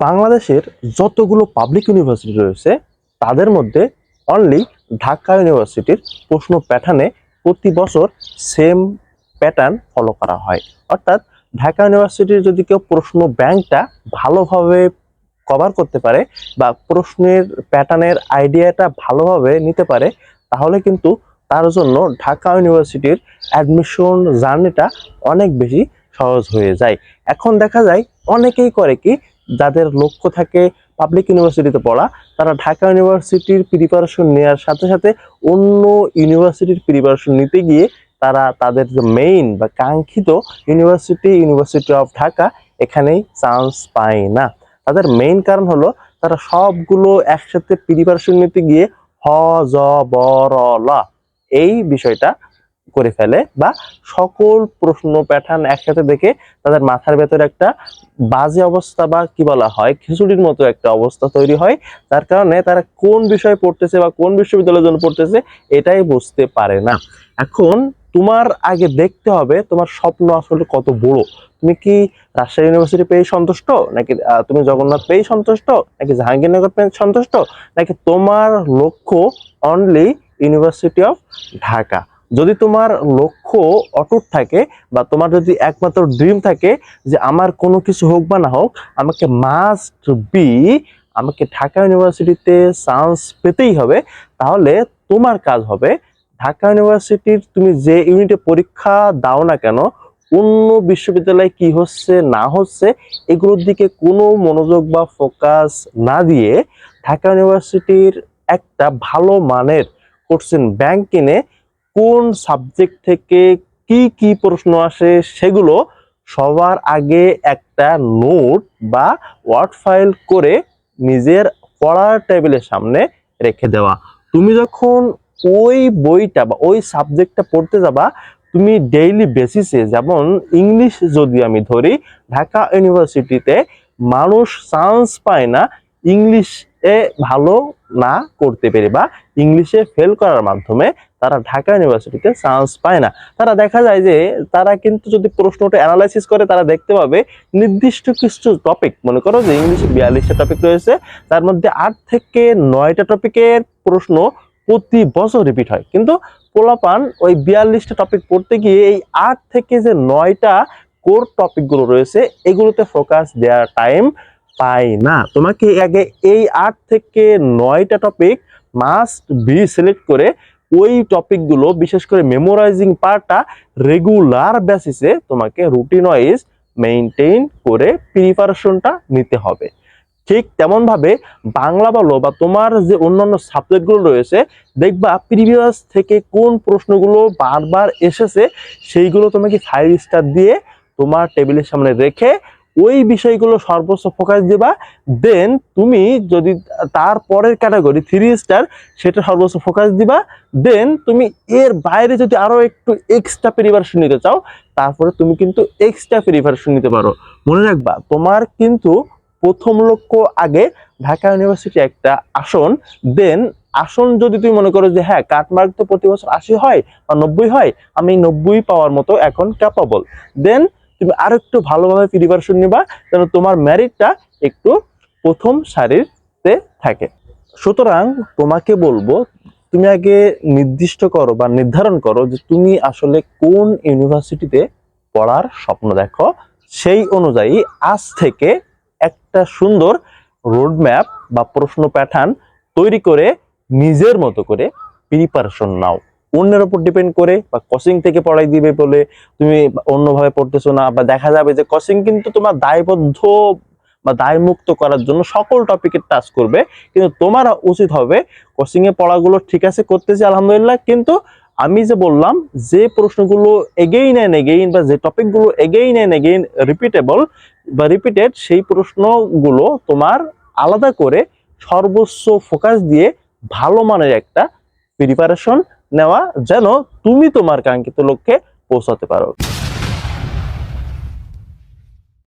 বাংলাদেশের যতগুলো public university রয়েছে, তাদের মধ্যে অনলি ঢাকা ইউনিভার্সিটির প্রশ্ন প্যাটার্নে প্রতি বছর সেম প্যাটার্ন ফলো করা হয়। অর্থাৎ ঢাকা ইউনিভার্সিটির যদি কেউ প্রশ্ন ব্যাংকটা ভালোভাবে কভার করতে পারে বা প্রশ্নের প্যাটার্নের আইডিয়াটা ভালোভাবে নিতে পারে, তাহলে কিন্তু তার জন্য ঢাকা ইউনিভার্সিটির অ্যাডমিশন জার্নিটা অনেক বেশি সহজ হয়ে যায়। এখন দেখা যায় অনেকেই করে কি যাদের লক্ষ্য থাকে পাবলিক ইউনিভার্সিটিতে পড়া, তারা ঢাকা ইউনিভার্সিটির প্রিপারেশন নেওয়ার সাথে সাথে অন্য ইউনিভার্সিটির প্রিপারেশন নিতে গিয়ে তারা তাদের যে মেইন বা কাঙ্ক্ষিত ইউনিভার্সিটি ইউনিভার্সিটি অফ ঢাকা এখানেই চান্স পায় না। তাদের মেইন কারণ হলো তারা সবগুলো একসাথে প্রিপারেশন নিতে গিয়ে হ জ ব র ল এই বিষয়টা করে ফেলে বা সকল প্রশ্ন প্যাটার্ন একসাথে দেখে তাদের মাথার ভেতরে একটা বাজে অবস্থা বা কি বলা হয়, খিচুড়ির মতো একটা অবস্থা তৈরি হয় তার কারণে তারা কোন বিষয়ে পড়তেছে বা কোন বিশ্ববিদ্যালয়ের জন্য পড়তেছে এটাই বুঝতে পারে না। এখন তোমার আগে দেখতে হবে তোমার স্বপ্ন আসলে কত বড়। তুমি কি রাজশাহী ইউনিভার্সিটি পেয়ে সন্তুষ্ট? নাকি তুমি জগন্নাথ পেয়ে সন্তুষ্ট? নাকি জাহাঙ্গীরনগর পেয়ে সন্তুষ্ট? নাকি তোমার লক্ষ্য অনলি ইউনিভার্সিটি অফ ঢাকা যদি তোমার লক্ষ্য অটুট থাকে বা তোমার যদি একমাত্র ড্রিম থাকে যে আমার কোনো কিছু হোক বা না হোক, আমাকে মাস্ট বি আমাকে ঢাকা ইউনিভার্সিটিতে চান্স পেতেই হবে, তাহলে তোমার কাজ হবে ঢাকা ইউনিভার্সিটির তুমি যে ইউনিটে পরীক্ষা দাও না কেন, অন্য বিশ্ববিদ্যালয়ে কি হচ্ছে, না হচ্ছে, এগুলোর দিকে কোনো মনোযোগ বা ফোকাস না দিয়ে ঢাকা ইউনিভার্সিটির একটা ভালো মানের কোশ্চেন ব্যাংক কিনে কোন সাবজেক্ট থেকে কি কি প্রশ্ন আসে সেগুলো সবার আগে একটা নোট বা ওয়ার্ড ফাইল করে নিজের পড়ার টেবিলের সামনে রেখে দেওয়া। তুমি যখন ওই বইটা বা ওই সাবজেক্টটা পড়তে যাবা, তুমি ডেইলি বেসিসে যেমন ইংলিশ যদি আমি ধরি, ঢাকা ইউনিভার্সিটিতে মানুষ চান্স পায় না ইংলিশে ভালো না করতে পেরে বা ইংলিশে ফেল করার মাধ্যমে তারা ঢাকা ইউনিভার্সিটিতে চান্স পায় না। তারা দেখা যায় যে তারা কিন্তু যদি প্রশ্নটা অ্যানালাইসিস করে, তারা দেখতে পাবে নির্দিষ্ট কিছু টপিক মনে করো যে ইংলিশে বিয়াল্লিশটা টপিক রয়েছে, তার মধ্যে আট থেকে নয়টা টপিকের প্রশ্ন প্রতি বছর রিপিট হয়। কিন্তু পোলাপান ওই বিয়াল্লিশটা টপিক পড়তে গিয়ে এই আট থেকে যে নয়টা কোর টপিকগুলো রয়েছে, এগুলোতে ফোকাস দেওয়ার টাইম পায় না। তোমাকে আগে এই আট থেকে নয়টা টপিক মাস্ট বি সিলেক্ট করে ওই টপিকগুলো বিশেষ করে মেমোরাইজিং পার্টটা রেগুলার বেসিসে তোমাকে রুটিন ওয়াইজ মেনটেন করে প্রিপারেশনটা নিতে হবে। ঠিক তেমন ভাবে বাংলা বলো বা তোমার যে অন্যান্য সাবজেক্টগুলো রয়েছে, দেখবা প্রিভিয়াস থেকে কোন প্রশ্নগুলো বারবার এসেছে, সেইগুলো তোমাকে ফাইভ স্টার দিয়ে তোমার টেবিলের সামনে রেখে ওই বিষয়গুলো সর্বোচ্চ ফোকাস দিবা। দেন তুমি যদি তার পরের ক্যাটাগরি থ্রি স্টার সেটা সর্বোচ্চ ফোকাস দিবা। দেন তুমি এর বাইরে যদি আরও একটু এক্সট্রা প্রিপারেশন নিতে চাও, তারপরে তুমি কিন্তু এক্সট্রা প্রিপারেশন নিতে পারো। মনে রাখবা, তোমার কিন্তু প্রথম লক্ষ্য আগে ঢাকা ইউনিভার্সিটি একটা আসন। দেন আসন যদি তুমি মনে করো যে হ্যাঁ কাটমার্ক তো প্রতি বছর আশি হয় বা নব্বই হয়, আমি নব্বই পাওয়ার মতো এখন ক্যাপাবল দেন তুমি আর একটু ভালোভাবে প্রিপারেশন নিবা যেন তোমার ম্যারিটটা একটু প্রথম সারিতে থাকে। সুতরাং তোমাকে বলব, তুমি আগে নির্দিষ্ট করো বা নির্ধারণ করো যে তুমি আসলে কোন ইউনিভার্সিটিতে পড়ার স্বপ্ন দেখো। সেই অনুযায়ী আজ থেকে একটা সুন্দর রোডম্যাপ বা প্রশ্ন প্যাটার্ন তৈরি করে নিজের মতো করে প্রিপারেশন নাও। অন্যের উপর ডিপেন্ড করে বা কোচিং থেকে পড়াই দিবে বলে তুমি অন্যভাবে পড়তেছো না বা দেখা যাবে যে কোচিং কিন্তু তোমার দায়বদ্ধ বা দায়মুক্ত করার জন্য সকল টপিকের টাচ করবে। কিন্তু তোমার উচিত হবে কোচিং এ পড়াগুলো ঠিক আছে করতেছি, আলহামদুলিল্লাহ। কিন্তু আমি যে বললাম, যে প্রশ্নগুলো এগেইন অ্যান্ড এগেইন বা যে টপিকগুলো এগেইন অ্যান্ড এগেইন রিপিটেবল বা রিপিটেড সেই প্রশ্নগুলো তোমার আলাদা করে সর্বোচ্চ ফোকাস দিয়ে ভালো মানের একটা প্রিপারেশন নেওয়া যেন তুমি তোমার কাঙ্ক্ষিত লক্ষ্যে পৌঁছাতে পারো।